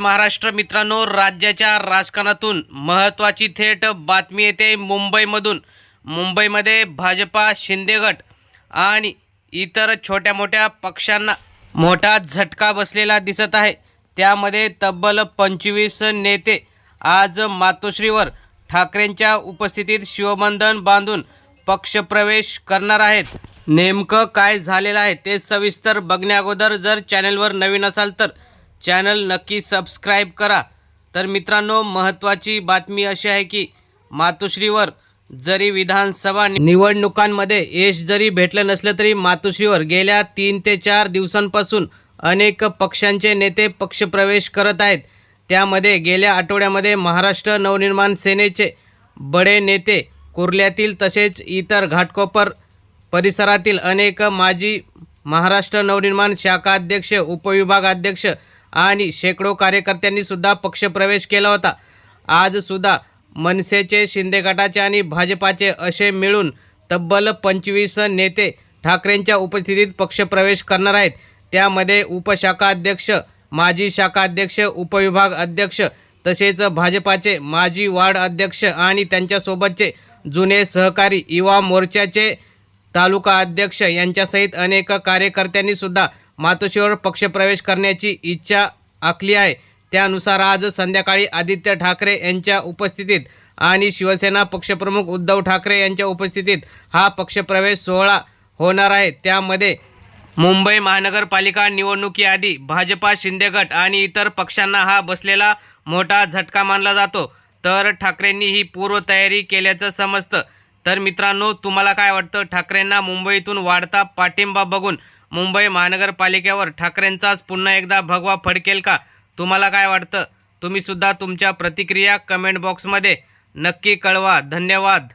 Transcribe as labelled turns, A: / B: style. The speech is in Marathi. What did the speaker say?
A: महाराष्ट्र मित्रांनो राज्याच्या राजकारणातून महत्त्वाची थेट बातमी येते मुंबईमधून. मुंबईमध्ये भाजपा शिंदेगट आणि इतर छोट्या मोठ्या पक्षांना मोठा झटका बसलेला दिसत आहे. त्यामध्ये तब्बल पंचवीस नेते आज मातोश्रीवर ठाकरेंच्या उपस्थितीत शिवबंधन बांधून पक्षप्रवेश करणार आहेत. नेमकं काय झालेलं आहे ते सविस्तर बघण्याअगोदर जर चॅनेलवर नवीन असाल तर चॅनल नक्की सबस्क्राईब करा. तर मित्रांनो महत्त्वाची बातमी अशी आहे की मातोश्रीवर जरी विधानसभा निवडणुकांमध्ये यश जरी भेटलं नसलं तरी मातोश्रीवर गेल्या तीन ते चार दिवसांपासून अनेक पक्षांचे नेते पक्षप्रवेश करत आहेत. त्यामध्ये गेल्या आठवड्यामध्ये महाराष्ट्र नवनिर्माण सेनेचे बडे नेते कुर्ल्यातील तसेच इतर घाटकोपर परिसरातील अनेक माजी महाराष्ट्र नवनिर्माण शाखा अध्यक्ष उपविभागाध्यक्ष आणि शेकडो कार्यकर्त्यांनी सुद्धा पक्षप्रवेश केला होता. आज सुद्धा मनसेचे शिंदे गटाचे आणि भाजपाचे असे मिळून तब्बल पंचवीस नेते ठाकरेंच्या उपस्थितीत पक्षप्रवेश करणार आहेत. त्यामध्ये उपशाखा अध्यक्ष माजी शाखा अध्यक्ष उपविभाग अध्यक्ष तसेच भाजपाचे माजी वार्ड अध्यक्ष आणि त्यांच्यासोबतचे जुने सहकारी युवा मोर्चाचे तालुका अध्यक्ष यांच्यासहित अनेक कार्यकर्त्यांनी सुद्धा मातोश्रीवर पक्षप्रवेश करण्याची इच्छा आखली आहे. त्यानुसार आज संध्याकाळी आदित्य ठाकरे यांच्या उपस्थितीत आणि शिवसेना पक्षप्रमुख उद्धव ठाकरे यांच्या उपस्थितीत हा पक्षप्रवेश सोहळा होणार आहे. त्यामध्ये मुंबई महानगरपालिका निवडणुकीआधी भाजपा शिंदेगट आणि इतर पक्षांना हा बसलेला मोठा झटका मानला जातो. तर ठाकरेंनी ही पूर्वतयारी केल्याचं समजतं. तर मित्रांनो तुम्हाला काय वाटतं? ठाकरेंना मुंबईतून वाढता पाठिंबा बघून मुंबई महानगरपालिकेवर ठाकरेंचाच पुन्हा एकदा भगवा फडकेल का? तुम्हाला काय वाटतं? तुम्हीसुद्धा तुमच्या प्रतिक्रिया कमेंट बॉक्समध्ये नक्की कळवा. धन्यवाद.